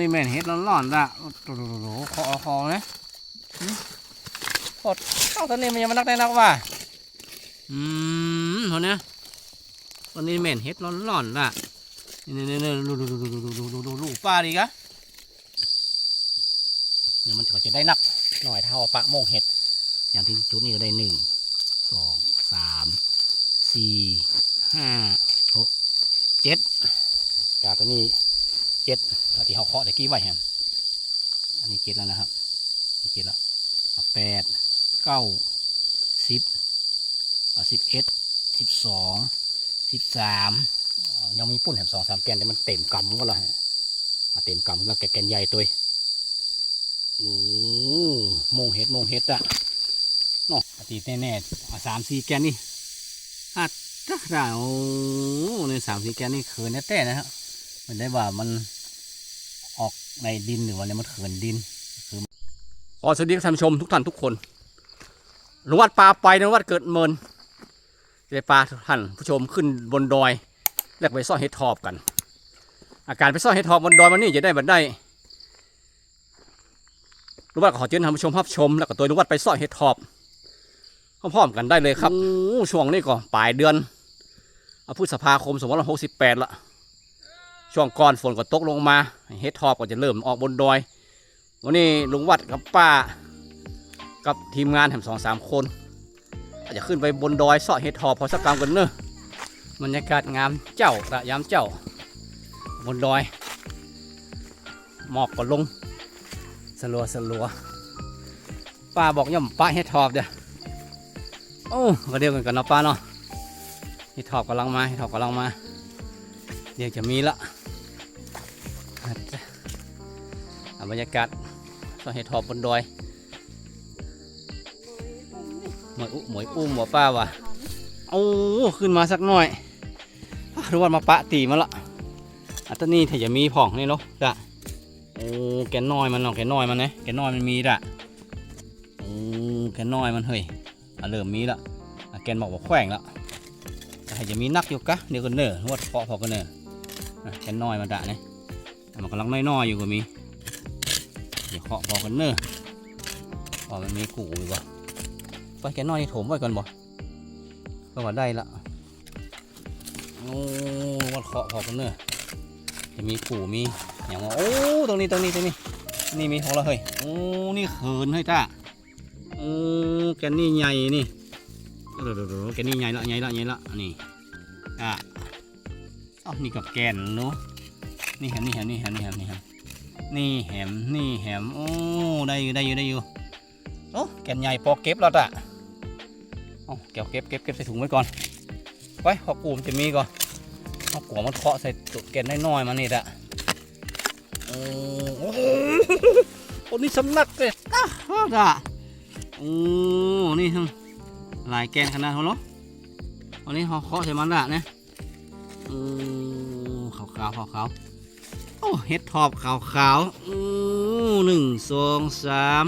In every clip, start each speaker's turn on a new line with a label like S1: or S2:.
S1: นี่แม่นเฮ็ดร้อนๆละโอ้โหคอคอนะหึกดเอ้าตอนนี้มันยังมานักได้นักว่า อืมเท่านี้ตอนนี้แม่นเฮ็ดร้อนๆละนี่นี่นี่ดูดูดูดูดูดูดูดูดูป้าดีกะเดี๋ยวมันก็จะได้นักหน่อยเท่าปะโมงเห็ด อย่างที่จุดนี้ก็ได้หนึ่งสองสามสี่ห้าหกเจ็ดกาตัวนี้ จ็ดอาที่เขาเคาะตะกี้ไว้ฮะอันนี้เจ็ดแล้วนะครับเจ็ดแล้วแปดเก้าสิบสิบเอ็ดสิบสองสิบสามเอยังมีปุ่นแถมสองสามแกนแต่มันเต็มกำก็แล้วฮะเอาเต็มกำแล้วแกแกนใหญ่ตัวโอ้โมงเห็ดโมงเห็ดอะเนาะอาทิตย์แน่ๆอะสามสี่แกนนี่อาจจะได้โอ้ในสามสี่แกนนี่เขินแน่ๆนะครับมันได้ว่ามัน ออกในดินหรือว่าเนี่ยมันเขินดินคือขอสวัสดีท่านผู้ชมทุกท่านทุกคนนวัดปลาไปนวัดเกิดเมินจะได้ปลาทุกท่านผู้ชมขึ้นบนดอย แล้วไปซ่อนเห็ดทอบกัน อาการไปซ่อนเห็ดทอบบนดอยมันนี่จะได้บันได้รู้ว่าขอเชิญท่านผู้ชมรับชม แล้วก็ตัวรู้ว่าไปซ่อนเห็ดทอบพร้อมๆกันได้เลยครับอู้ช่วงนี้ก็ปลายเดือนเอาพฤษภาคมสองพันหกสิบแปดละ ช่วงก่อนฝนก็ตกลงมาเฮ็ดทอบก็จะเริ่มออกบนดอย วันนี้ลุงวัดกับป้า กับทีมงานแถมสองสามคนอาจจะขึ้นไปบนดอยเสาะเฮ็ดทอบพอสักกรรมกันเนอะบรรยากาศงามเจ้าระยามเจ้า บนดอย หมอกก็ลงสลัวสลัวป้าบอกย่อมป้าเฮ็ดทอบเด้อโอ้ก็เดียวกันกันเนาะป้าเนาะที่ถอบกำลังมาที่ถอบกำลังมาเดี๋ยวจะมีละ บรรยากาศตองให้ถอบบนดอยหมวยอุ้มหมวยอุ้มหัวป้าว่ะโอ้ขึ้นมาสักหน่อยรู้ว่ามาปะตีมาละอันตนนี้ถ้าจะมีผ่องนี่เนาะจ้ะโอ้แกนน้อยมันเนาะแกนน้อยมันนะแกนน้อยมันมีจ้ะโอ้แกนน้อยมันเฮ้ยอะเริ่มมีละแกนบอกว่าแขว่งละแต่จะมีนักอยู่กะเดี๋ยวกันเนอวดเคาะพอกันเนออะแกนน้อยมาดะเนี่ยอะมันกำลังน้อยๆอยู่ก็มี เดี๋ยวเคาะพอกันเนอพอมันมีกูอยู่บ่ไปแกนน้อยนี่โถมไว้ก่อนบ่ก็ว่าได้ละโอ้วัดเคาะพอกันเนอจะมีกูมีอย่างว่าโอ้ตรงนี้ตรงนี้ตรงนี้นี่มีของเราเฮ้ยโอ้นี่เขินเฮ้ยจ้าโอ้แกนนี่ใหญ่นี่เดี๋ยวเดี๋ยวเดี๋ยวแกนนี่ใหญ่ละใหญ่ละใหญ่ละนี่อะอ้านี่กับแกนเนาะนี่แหมนี่แหมนี่แหมนี่แหมนี่แหม นี่แหมนี่แหมโอ้ได้อยู่ได้อยู่ได้อยู่โอ้แกนใหญ่พอเก็บแล้วจ้ะเอาเก็บเก็บเก็บเก็บใส่ถุงไว้ก่อนไว้พอกูมจะมีก่อนเอากัวมันเคาะใส่ตัวแกนน้อยๆมานี่จ้ะโอ้โอ้โหโอ้นี่สำนักเลยอะจ้ะโอ้นี่ทั้งลายแกนขนาดเขาเนาะอันนี้เขาเคาะใส่มันละเนี่ยโอ้ขาวขาวขาวขาวๆ โอ้เห็ดทอบขาวขาวๆโอ้หนึ่งสองสาม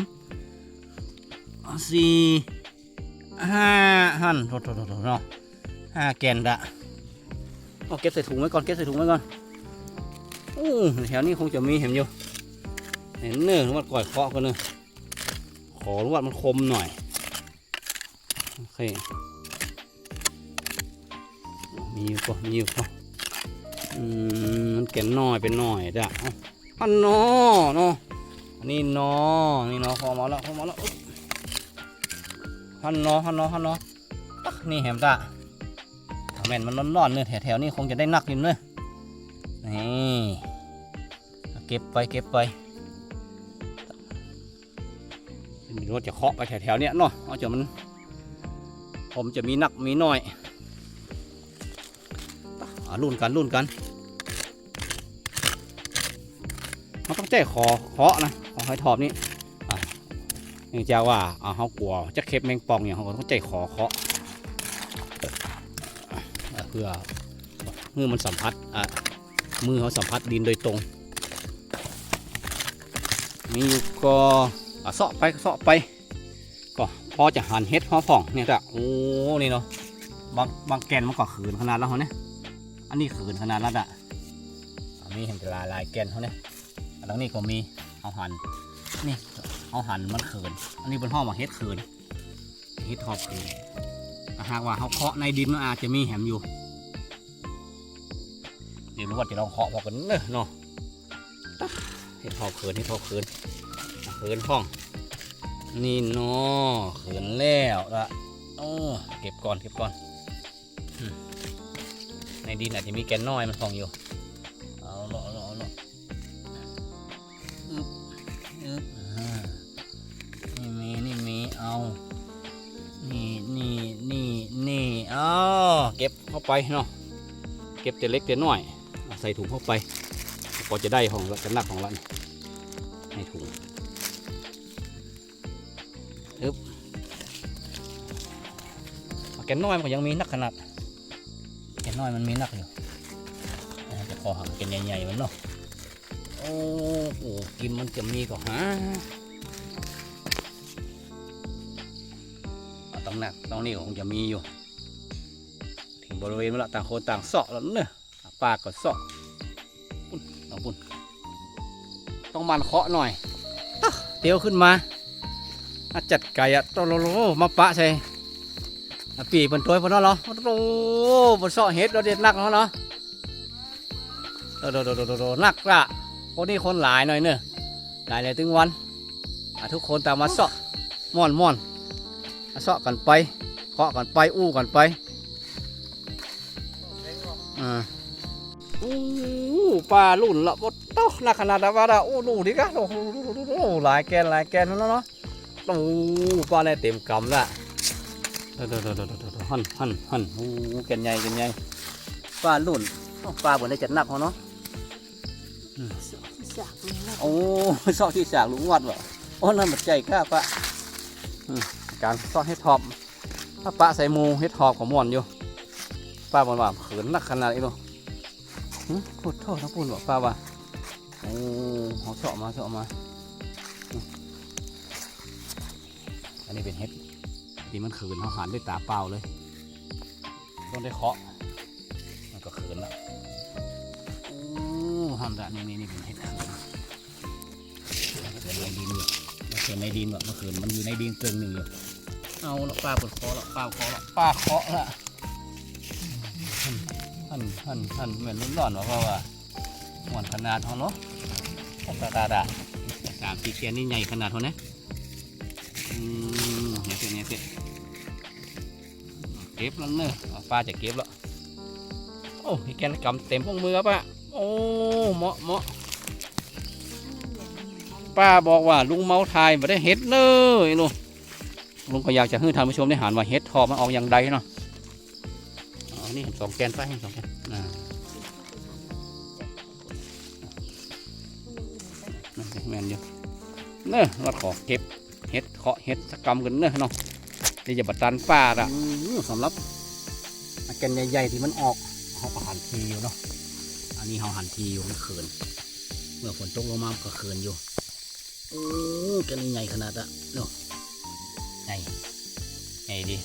S1: สี่ห้าหันโถโถโถเนาะห้าแกนละเอาเก็บใส่ถุงไว้ก่อนเก็บใส่ถุงไว้ก่อนโอ้แถวนี้คงจะมีเห็นอยู่เห็นเนื้อมันก่อยเคาะกันเนื้อะขอรู้ว่ามันคมหน่อยโอเคมีอยู่ก็มีอยู่ก็ อืมมันแก่นน้อยเป็นน้อยจ้ะอันนอเนาะอันนี้นอนี่นาะพอมาแล้วพอมาแล้วฮันนอฮันนอฮันนอตักนี่แหมจ้ะถ้าแม่นมันร้อนๆเนี่ยแถวๆนี้คงจะได้นักอยู่เนอนี่เก็บไปเก็บไปมีรถจะเคาะไปแถวๆเนี้ยเนาะเอาจะมัน ผมจะมีนักมีน้อย รุ่นกันรุ่นกัน มันต้องแจ้ขอเคาะนะของหอยทอบนี่อะเนื่องจากว่าอ่าเขากลัวจะเข็บแมงป่องอย่างเขาต้องใจขอเคาะเพื่อมือมันสัมผัสอะมือเขาสัมผัสดินโดยตรง มีอยู่ก็อะเสาะไปเสาะไปก็พอจะหันเฮ็ดพอผ่องเนี่ยจ้ะโอ้นี่เนาะบางบางแกนมันก็ขืนขนาดแล้วเขาเนี่ย อันนี้ขืนขนาดแล้วอะอันนี้เห็นแต่ลายลายแกนเขาเนี่ยหลังนี้ก็มีเอาหันนี่เอาหันมันเขิน อันนี้เป็นห้องมาเฮ็ดเขินเฮ็ดทอบเขินหากว่าเขาเคาะในดินมันอาจจะมีแหมอยู่ เดี๋ยวรู้ว่าจะลองเคาะพอกันเนอะเนาะเฮ็ดทอบเขินเฮ็ดทอบเขินอะเขินห้อง นี่เนาะเขินแล้วละโอ้เก็บก่อนเก็บก่อน ดินอาจจะมีแกนน้อยมันฟองอยู่ เอาละเอาละเอาละอึบอึบนี่มีนี่มีเอา นี่นี่นี่นี่เอาเก็บเข้าไปเนาะ เก็บแต่เล็กแต่น้อย ใส่ถุงเข้าไปก็จะได้ของละจะหนักของละนี่ในถุงอึ๊บเอาแกนน้อยมันก็ยังมีนักขนาด น้อยมันมีนักอยู่อ่าจะพอหักเป็นใหญ่ๆมันเนาะโอ้โหกินมันจะมีก็หาอ่าตรงนั้นตรงนี้ก็คงจะมีอยู่ ถึงบริเวณมันละต่างคนต่างเสาะแล้วเนอะอะปลาก็เสาะปุ่นเอาปุ่นต้องมันเคาะหน่อยเตียวขึ้นมาจัดไก่อะโตโลโลมาปะใส่ ปีเป็นตัวพอเนาะเหรอโอ้โหบนเสาะเห็ดเราเด็ดนักเนาะเนาะโดดโดดโดดโดดนักละคนนี้คนหลายหน่อยเนอะหลายเลยถึงวันทุกคนตามมาเสาะม่อนม่อนเสาะกันไปเคาะกันไปอู้กันไปอ่าอู้ปลาลุ่นละบดโตนักขนาดว่าละอู้ดูดิกะโอ้โหหลายแกนหลายแกนแล้วเนาะโอ้ปลาเนี่ยเต็มกำละ โดดโดดโดดโดดโดดหันหันหันโอ้แกนใหญ่แกนใหญ่ปลาลุ่นปลาบนได้จัดหนักเขาเนาะโอ้ซอกที่สากลุงวัดวะโอ้นั่นมันใจกล้าปะการซอกให้ทอบถ้าปะใส่มูเฮ็ดทอบของม่วนอยู่ป้าบอกว่าเขินนักขนาดนี้เนาะหึพูดโทษนะพูดว่าป้าว่าโอ้เขาเสาะมาเสาะมา อันนี้เป็นเฮ็ด ที่มันเขินเขาหันด้วยตาเปล่าเลย ต้องได้เคาะ มันก็เขินละโอ้หันละนี่นี่นี่เป็นเห็ดเขือนเขือนในดินอยู่มันเขือนในดินแบบเมื่อคืนมันอยู่ในดินเกิงหนึ่งอยู่เอาละป้าปวดคอละป้าเคาะละป้าเคาะละหันหันหันเหมือนร้อนๆว่าเพราะว่าหวานขนาดเขาเนาะตาตาดาสามสี่เชียนนี่ใหญ่ขนาดเขาเนี่ย ก็บแล้วเนอะป้าจะเก็บแล้ว โอ้มีแกนกำเต็มพวกมือป้าโอ้เหมาะเหมาะป้าบอกว่าลุงเมาทายมาได้เฮ็ดเนยลุงลุงก็อยากจะให้ท่านผู้ชมได้หันว่าเฮ็ดทอมันออกอย่างใดเนาะอ๋อนี่สองแกนป้าสองแกนอ่านั่นแมนอยู่เนอะเราขอเก็บเฮ็ดเคาะเฮ็ดสกรรมกันเนอะเนาะ นี่จะบัดตันป้าละสำหรับแกนใหญ่ๆที่มันออกเขาก็หันทีอยู่เนาะอันนี้เขาหันทีอยู่มันเขินเมื่อฝนตกลงมามก็เขินอยู่โอ้แกันใหญ่ขนาดอะเนาะใหญ่ใหญ่ดิ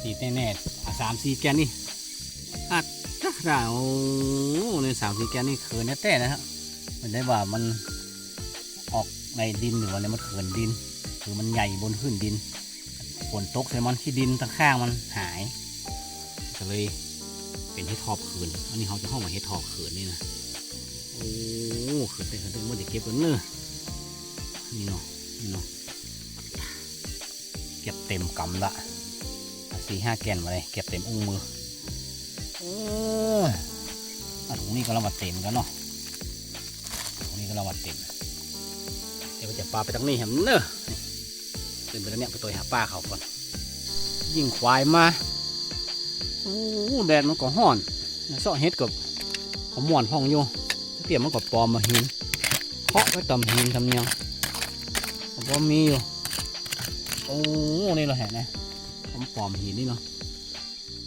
S1: สีแน่ๆอะสามสี่แกนนี่อัดจ้าด่าโอ้ในสามสี่แกนนี่เขินแน่ๆนะครับมันได้ว่ามันออกในดินหรือว่าในมันเขินดิน คือมันใหญ่บนพื้นดิน ฝนตกใส่มันที่ดินตั้งข้างมันหายก็เลยเป็นเห็ดทอบขืนอันนี้เขาจะเข้ามาเห็ดทอบขืนนี่นะโอ้ขืนเต็มขืนเต็มมันจะเก็บกันเนอะนี่เนาะนี่เนาะเก็บเต็มกำละสี่ห้าแกนมาเลยเก็บเต็มอุ้งมือโอ้ยอะถุงนี้ก็เรามาเต็มกันเนาะถุงนี้ก็เรามาเต็มเดี๋ยวจะปลาไปตรงนี้แหมเนอะ ตรงเนี้ยไปตัวหาปลาเขาก่อน ยิงควายมาโอ้แดดมันก็ห้อนเสาะเฮ็ดกับขมหวนห้องอยู่เตรียมมันก็ปลอมมาหินเคาะไว้ตำหินทำเนียงก็มีอยู่โอ้นี่เราเห็นนะผมปลอมหินนี่เนาะ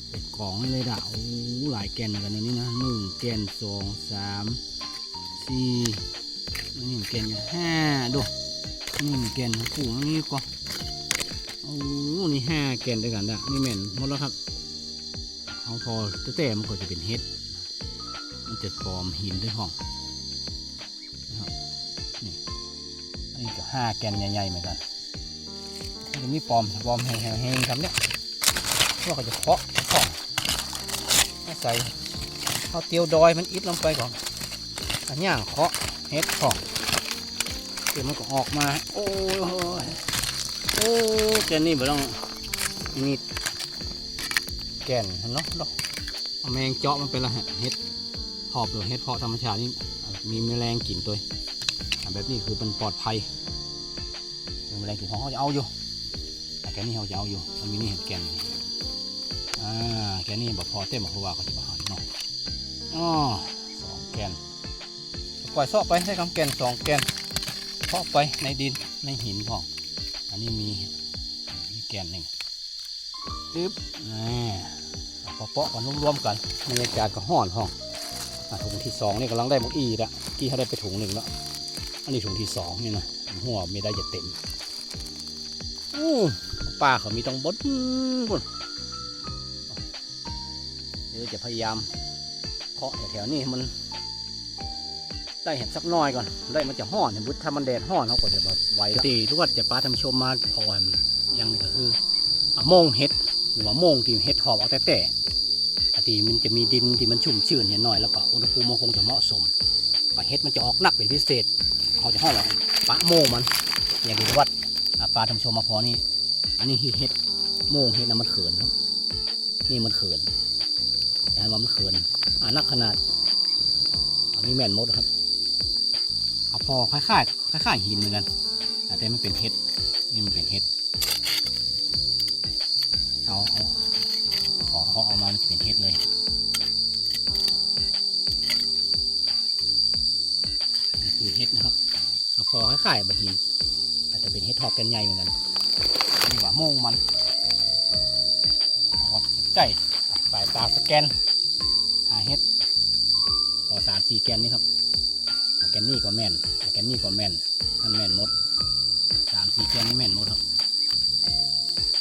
S1: เป็นกล่องเลยด่ะโอ้หลายแกนเหมือนกันนะนี่นะหนึ่งแกนสองสามสี่นี่งแกนห้าดูหนี่งแกนคู่นี่ก็ อ้นี่ห้าแกนด้วยกันด่ะนี่แม่นหมดแล้วครับเอาพอแต่มันก็จะเป็นเฮ็ดมันจะปอมหินด้วยห้องนะครับนี่ก็ห้าแกนใหญ่ๆเหมือนกันมันจะมีปอมปอมแห้งๆครับเนี่ยพวกเขาจะเคาะของใส่ข้าวเตียวดอยมันอิดลงไปก่อนอันย่างเคาะเฮ็ดของเดี๋ยวมันก็ออกมา โอ้ย โอ้แกนนี่บ่ต้องนี่แกนเนาะเนาะเอาแมงเจาะมันเป็นละไรเฮ็ดหอบหรือเฮ็ดเพาะธรรมชาตินี่มีแมลงกินตัวแบบนี้คือมันปลอดภัยแมลงกินของเขาจะเอาอยู่แต่แกนี่เขาจะเอาอยู่มันมีนี่เห็ดแกนอ่าแกนี่บอกพอเต็มเพราะว่าเขาจะมาหาเนาะอ๋อสองแกนปล่อยซอกไปใช้คำแกนสองแกนเพาะไปในดินในหินพอง นนี้มีมีแกนหนึ่งตึ๊บนี่เอาเปาะๆกันรวมๆกันบรรยากาศก็ห้อนห้องอะถุงที่สองนี่กำลังได้หมกอีละกี่เขาได้ไปถุงหนึ่งแล้วอันนี้ถุงที่สองนี่นะหัวไม่ได้จะเต็มอู้ปลาเขามีต้องบดบนเดี๋ยวจะพยายามเคาะแถวๆนี้ให้มัน ได้เห็นสักหน้อยก่อน ได้มันจะห่อนเห็นบุตถ้ามันแดดห่อนเขาก็เดี๋ยวมาไว้แล้วตีทุกวันจะปลาทำชมมาพอมอยังนึงก็คืออะโมงเห็ดหรือว่าโมงที่เห็ดหอบเอาแต่แต่ที่มันจะมีดินที่มันชุ่มชื้นนิดหน่อยแล้วก็อุณหภูมิมันคงจะเหมาะสมปลาเห็ดมันจะออกหนักเป็นพิเศษเขาจะห้องว่าปลาโมงมัน อย่างที่วัดปลาทำชว์มาพอนี่อันนี้เห็ดโมงเห็ดนะมันเขินครับ นี่มันเขินย่างว่ามันเขินอ่านักขนาดอันนี้แม่นมดครับ อาพอคล้ายๆคล้ายๆหินเหมือนกันอ่าแต่มันเป็นเห็ดนี่มันเป็นเห็ดเอาเอาขอเขาเอามามันจะเป็นเห็ดเลยนี่คือเห็ดนะครับเอาคอคล้ายๆบะหินอาจจะเป็นเห็ดทอกแกนใหญ่เหมือนกันนี่ว่าโมงมันเอาใกล้สายตาสแกนหาเห็ดพอสามสี่แกนนี่ครับ แกนนี่ก็แม่นอ่แกนนี่ก็แม่นนั่นแม่นหมดสามสี่แกนนี่แม่นหมดครับ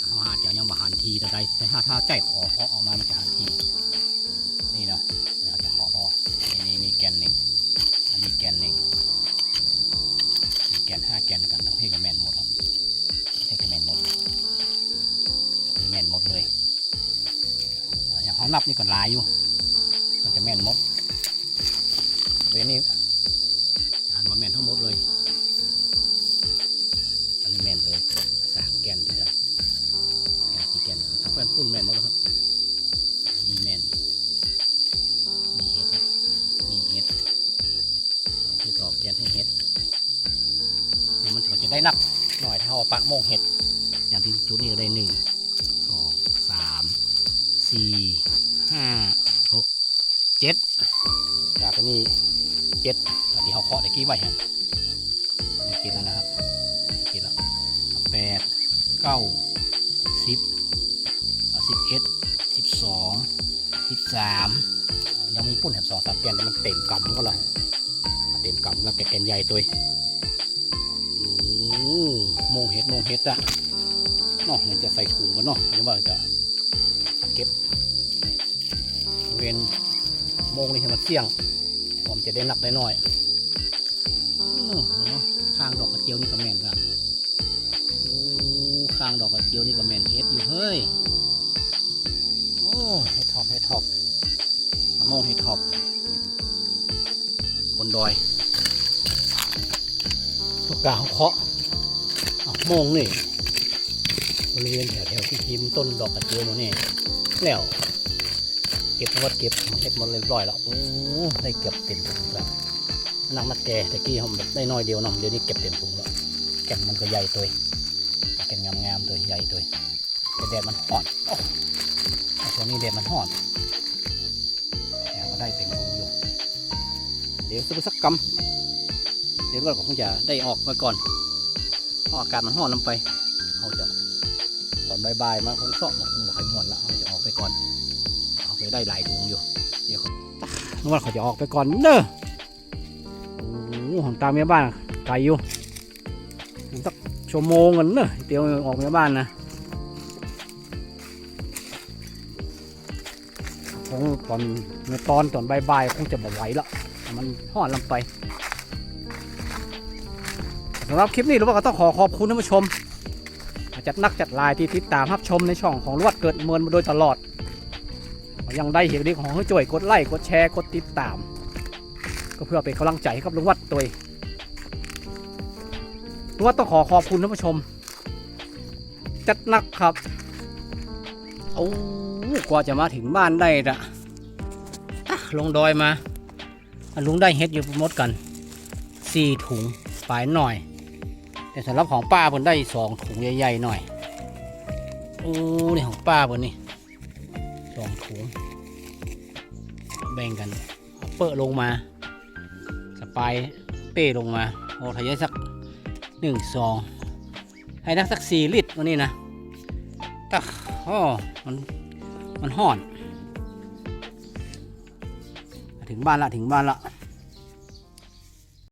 S1: เอาหาเดี๋ยวยังบาหันทีแต่ใดถ้าถ้าใจขอเคาะออกมามันจะหันที นี่เนาะเราจะขอพอนี่นี่นี่แกนหนึ่งอันนี้แกนหนึ่งมีแกนห้าแกนกันทั้งให้กับแม่นหมดครับให้กับแม่นหมดอันนี้แม่นหมดเลยอย่างเขานับนี่ก็ลายอยู่ มันจะแม่นหมดเวยนี้อ่าน ได้นับหน่อยเท่าปะโมงเห็ด อย่างที่จุดนี้ได้หนึ่งสองสามสี่ห้าหกเจ็ดจากนนี้เจ็ดอันที่เขาเคาะตะกี้ไว้ฮะนี่เจ็ดแล้วนะครับเจ็ดแล้วแปดเก้าสิบสิบเอ็ดสิบสองสิบสามยังมีปุ่นแถบสองสามแกนแต่มันเต็มกำก็เลยเต็มกำแล้วแกแกนใหญ่ตัว โมงเห็ดโมงเห็ดอะเนาะเนี่ยจะใส่ถุงกันเนาะหรือว่าจะเก็บเวนโมงนี่ให้มันเสี่ยง ผมจะได้หนักได้น้อยออข้างดอกกระเจียวนี่ก็แม่นละข้างดอกกระเจียวนี่ก็แม่นเห็ดอยู่เฮ้ยโอ้เห็ดท็อบเห็ดท็อบมะม่วงเห็ดท็อบบนดอยปากกาเขาเคาะ เอาโมงนี่บริเวณแถวแถวที่ทิมต้นดอกกระเจียวนี่แล้วเก็บวัดเก็บเก็บหมาเรียบร้อยแล้วโอ้ได้เก็บเต็มถุงแล้วนักนักแกตะกี้เขาได้น้อยเดียวนะเดี๋ยวนี้เก็บเต็มถุงแล้วแก่นมันก็ใหญ่ตัวแก่นงามๆตัวใหญ่ตัวแต่แดดมันห่อนโอ้ช่วงนี้แดดมันห่อนแต่ก็ได้เต็มถุงอยู่เดี๋ยวซื้อสักกำเดี๋ยวเราก็คงจะได้ออกมาก่อน อากาศมันร้อนลงไปเขาจะตอนบ่ายๆมาคงสอบมาคงบอกให้หมดแล้วเขาจะออกไปก่อนออกไปได้หลายดวงอยู่เดี๋ยวเขานึกว่าเขาจะออกไปก่อนเด้อโอ้โหของตามเมียบ้านไกลอยู่สักชั่วโมงกันเนอะเดี๋ยวออกเมียบ้านนะคงตอนในตอนตอนบ่ายๆคงจะบ่ไหวล้วมันห้อนลงไป สำหรับคลิปนี้ลุงวัดก็ต้องขอขอบคุณท่านผู้ชม จัดนักจัดลายที่ติดตามรับชมในช่องของลุงวัดเกิดเมินมาโดยตลอด ยังได้เห็นดีของให้จ่วยกดไลค์กดแชร์กดติดตาม ก็เพื่อเป็นกำลังใจให้กับลุงวัดตัวลุงวัดต้องขอขอบคุณท่านผู้ชม จัดนักครับโอ้กว่าจะมาถึงบ้านได้ละลงดอยมาลุงได้เฮ็ดอยู่หมดกันสี่ถุงปลายหน่อย แต่สำหรับของป้าเพิ่นได้สองถุงใหญ่ๆหน่อยโอ้นี่ของป้าเพิ่นนี่สองถุงแบ่งกันเปิดลงมาสปายเป้ลงมาโอ้ทายสักหนึ่งซองให้นักสักสี่ลิตรวันนี้นะตักอ๋อมันมันห่อน ถึงบ้านละถึงบ้านละ